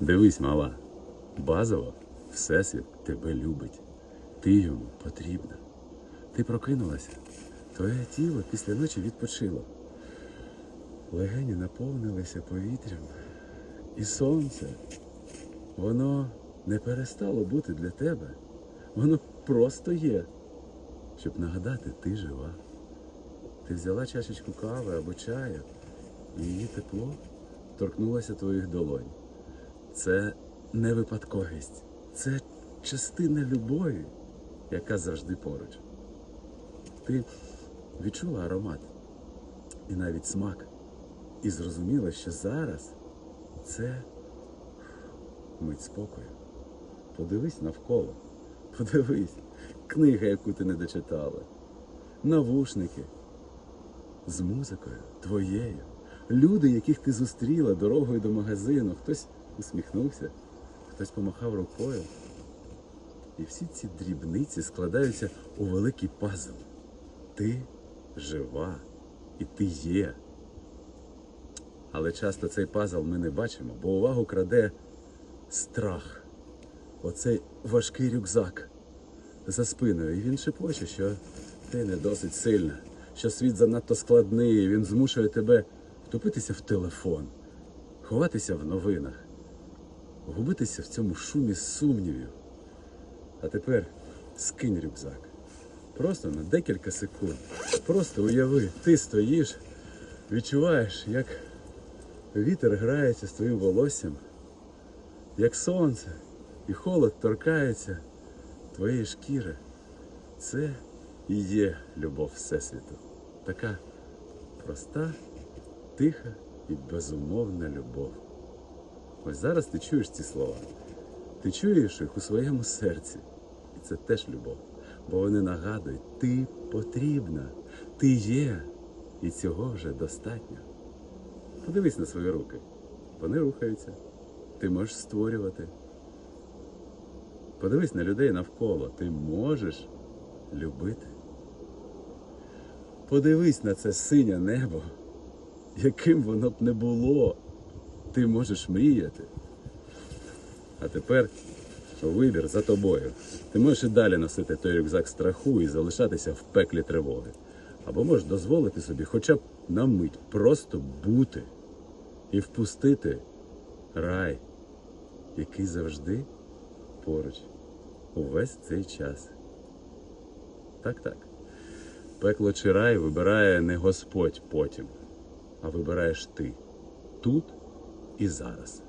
Дивись, мала, базово Всесвіт тебе любить. Ти йому потрібна. Ти прокинулася, твоє тіло після ночі відпочило. Легені наповнилися повітрям, і сонце, воно не перестало бути для тебе. Воно просто є, щоб нагадати, ти жива. Ти взяла чашечку кави або чаю, і її тепло торкнулося твоїх долонь. Це не випадковість, це частина любові, яка завжди поруч. Ти відчула аромат і навіть смак, і зрозуміла, що зараз це мить спокою. Подивись навколо, подивись, книга, яку ти не дочитала, навушники з музикою твоєю, люди, яких ти зустріла дорогою до магазину, хтось усміхнувся, хтось помахав рукою. І всі ці дрібниці складаються у великий пазл. Ти жива і ти є. Але часто цей пазл ми не бачимо, бо увагу краде страх. Оцей важкий рюкзак за спиною. І він шепоче, що ти не досить сильна, що світ занадто складний, він змушує тебе втопитися в телефон, ховатися в новинах, губитися в цьому шумі сумнівів. А тепер скинь рюкзак. Просто на декілька секунд. Просто уяви, ти стоїш, відчуваєш, як вітер грається з твоїм волоссям, як сонце і холод торкається твоєї шкіри. Це і є любов Всесвіту. Така проста, тиха і безумовна любов. Ось зараз ти чуєш ці слова. Ти чуєш їх у своєму серці. І це теж любов. Бо вони нагадують, ти потрібна, ти є, і цього вже достатньо. Подивись на свої руки. Вони рухаються. Ти можеш створювати. Подивись на людей навколо. Ти можеш любити. Подивись на це синє небо, яким воно б не було. Ти можеш мріяти. А тепер вибір за тобою. Ти можеш і далі носити той рюкзак страху і залишатися в пеклі тривоги. Або можеш дозволити собі хоча б на мить просто бути і впустити рай, який завжди поруч увесь цей час. Так, так. Пекло чи рай вибирає не Господь потім, а вибираєш ти тут і зараз.